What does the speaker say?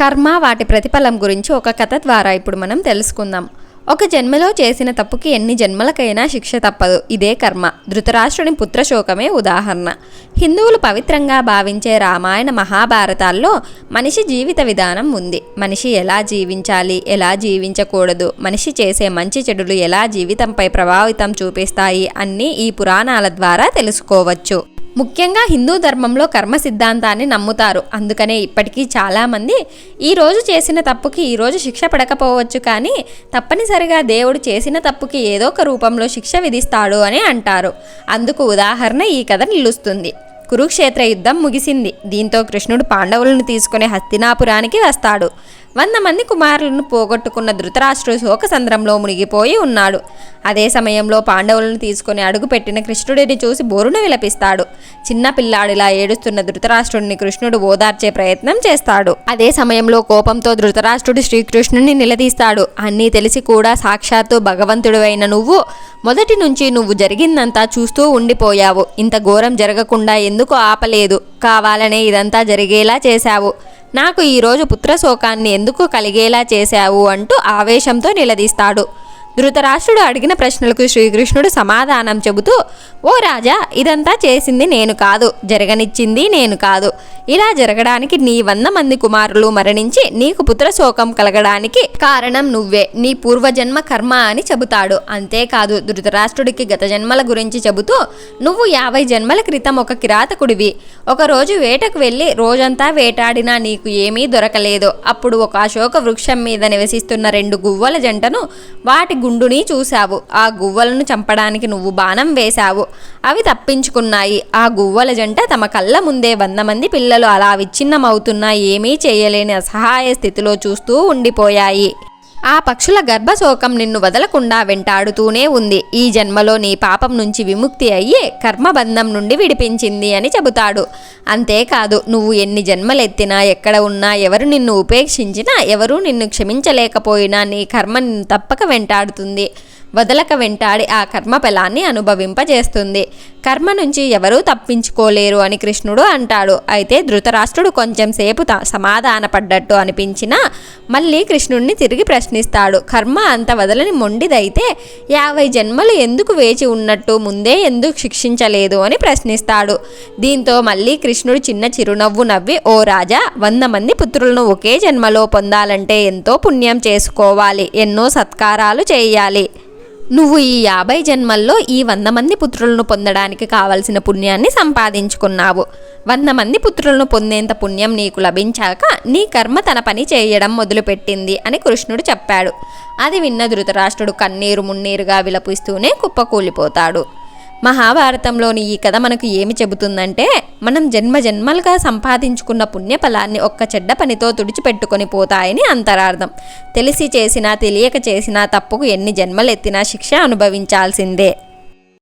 కర్మ వాటి ప్రతిఫలం గురించి ఒక కథ ద్వారా ఇప్పుడు మనం తెలుసుకుందాం. ఒక జన్మలో చేసిన తప్పుకి ఎన్ని జన్మలకైనా శిక్ష తప్పదు. ఇదే కర్మ. ధృతరాష్ట్రుని పుత్రశోకమే ఉదాహరణ. హిందువులు పవిత్రంగా భావించే రామాయణ మహాభారతాల్లో మనిషి జీవిత విధానం ఉంది. మనిషి ఎలా జీవించాలి ఎలా జీవించకూడదు మనిషి చేసే మంచి చెడులు ఎలా జీవితంపై ప్రభావితం చూపిస్తాయి అన్నీ ఈ పురాణాల ద్వారా తెలుసుకోవచ్చు. ముఖ్యంగా హిందూ ధర్మంలో కర్మ సిద్ధాంతాన్ని నమ్ముతారు. అందుకనే ఇప్పటికీ చాలామంది ఈ రోజు చేసిన తప్పుకి ఈరోజు శిక్ష పడకపోవచ్చు కానీ తప్పనిసరిగా దేవుడు చేసిన తప్పుకి ఏదో ఒక రూపంలో శిక్ష విధిస్తాడు అని అంటారు. అందుకు ఉదాహరణ ఈ కథ నిలుస్తుంది. కురుక్షేత్ర యుద్ధం ముగిసింది. దీంతో కృష్ణుడు పాండవులను తీసుకుని హస్తినాపురానికి వస్తాడు. వంద మంది కుమారులను పోగొట్టుకున్న ధృతరాష్ట్రుడు శోకసంద్రంలో మునిగిపోయి ఉన్నాడు. అదే సమయంలో పాండవులను తీసుకుని అడుగుపెట్టిన కృష్ణుడిని చూసి బోరున విలపిస్తాడు. చిన్న పిల్లాడిలా ఏడుస్తున్న ధృతరాష్ట్రుడిని కృష్ణుడు ఓదార్చే ప్రయత్నం చేస్తాడు. అదే సమయంలో కోపంతో ధృతరాష్ట్రుడు శ్రీకృష్ణుని నిలదీస్తాడు. అన్నీ తెలిసి కూడా సాక్షాత్తు భగవంతుడు అయిన నువ్వు. మొదటి నుంచి నువ్వు జరిగిందంతా చూస్తూ ఉండిపోయావు. ఇంత ఘోరం జరగకుండా ఎందుకు ఆపలేదు? కావాలనే ఇదంతా జరిగేలా చేశావు. నాకు ఈరోజు పుత్రశోకాన్ని ఎందుకు కలిగేలా చేశావు అంటూ ఆవేశంతో నిలదీస్తాడు. ధృతరాష్ట్రుడు అడిగిన ప్రశ్నలకు శ్రీకృష్ణుడు సమాధానం చెబుతూ ఓ రాజా ఇదంతా చేసింది నేను కాదు జరగనిచ్చింది నేను కాదు. ఇలా జరగడానికి నీ వంద మంది కుమారులు మరణించి నీకు పుత్రశోకం కలగడానికి కారణం నువ్వే. నీ పూర్వజన్మ కర్మ అని చెబుతాడు. అంతేకాదు ధృతరాష్ట్రుడికి గత జన్మల గురించి చెబుతూ నువ్వు యాభై జన్మల క్రితం ఒక కిరాతకుడివి. ఒకరోజు వేటకు వెళ్ళి రోజంతా వేటాడినా నీకు ఏమీ దొరకలేదు. అప్పుడు ఒక అశోక వృక్షం మీద నివసిస్తున్న రెండు గువ్వల జంటను వాటి గుండుని చూశావు. ఆ గువ్వలను చంపడానికి నువ్వు బాణం వేశావు. అవి తప్పించుకున్నాయి. ఆ గువ్వల జంట తమ కళ్ళ ముందే వంద మంది పిల్లలు అలా విచ్ఛిన్నమవుతున్నా ఏమీ చేయలేని అసహాయ స్థితిలో చూస్తూ ఉండిపోయాయి. ఆ పక్షుల గర్భశోకం నిన్ను వదలకుండా వెంటాడుతూనే ఉంది. ఈ జన్మలో నీ పాపం నుంచి విముక్తి అయ్యి కర్మబంధం నుండి విడిపించింది అని చెబుతాడు. అంతేకాదు నువ్వు ఎన్ని జన్మలెత్తినా ఎక్కడ ఉన్నా ఎవరు నిన్ను ఉపేక్షించినా ఎవరూ నిన్ను క్షమించలేకపోయినా నీ కర్మ నిన్ను తప్పక వెంటాడుతుంది. వదలక వెంటాడి ఆ కర్మ ఫలాన్ని అనుభవింపజేస్తుంది. కర్మ నుంచి ఎవరూ తప్పించుకోలేరు అని కృష్ణుడు అంటాడు. అయితే ధృతరాష్ట్రుడు కొంచెం సేపు త- సమాధానపడ్డట్టు అనిపించినా మళ్ళీ కృష్ణుడిని తిరిగి ప్రశ్నిస్తాడు. కర్మ అంత వదలని మొండిదైతే యాభై జన్మలు ఎందుకు వేచి ఉన్నట్టు ముందే ఎందుకు శిక్షించలేదు అని ప్రశ్నిస్తాడు. దీంతో మళ్ళీ కృష్ణుడు చిన్న చిరునవ్వు నవ్వి ఓ రాజా వంద మంది పుత్రులను ఒకే జన్మలో పొందాలంటే ఎంతో పుణ్యం చేసుకోవాలి. ఎన్నో సత్కారాలు చేయాలి. నువ్వు ఈ యాభై జన్మల్లో ఈ వంద మంది పుత్రులను పొందడానికి కావలసిన పుణ్యాన్ని సంపాదించుకున్నావు. వంద మంది పుత్రులను పొందేంత పుణ్యం నీకు లభించాక నీ కర్మ తన పని చేయడం మొదలుపెట్టింది అని కృష్ణుడు చెప్పాడు. అది విన్న ధృతరాష్ట్రుడు కన్నీరు మున్నీరుగా విలపిస్తూనే కుప్పకూలిపోతాడు. మహాభారతంలోని ఈ కథ మనకు ఏమి చెబుతుందంటే మనం జన్మ జన్మలుగా సంపాదించుకున్న పుణ్యఫలాన్ని ఒక్క చెడ్డ పనితో తుడిచిపెట్టుకొని పోతాయని అంతరార్థం. తెలిసి చేసినా తెలియక చేసినా తప్పుకు ఎన్ని జన్మలెత్తినా శిక్ష అనుభవించాల్సిందే.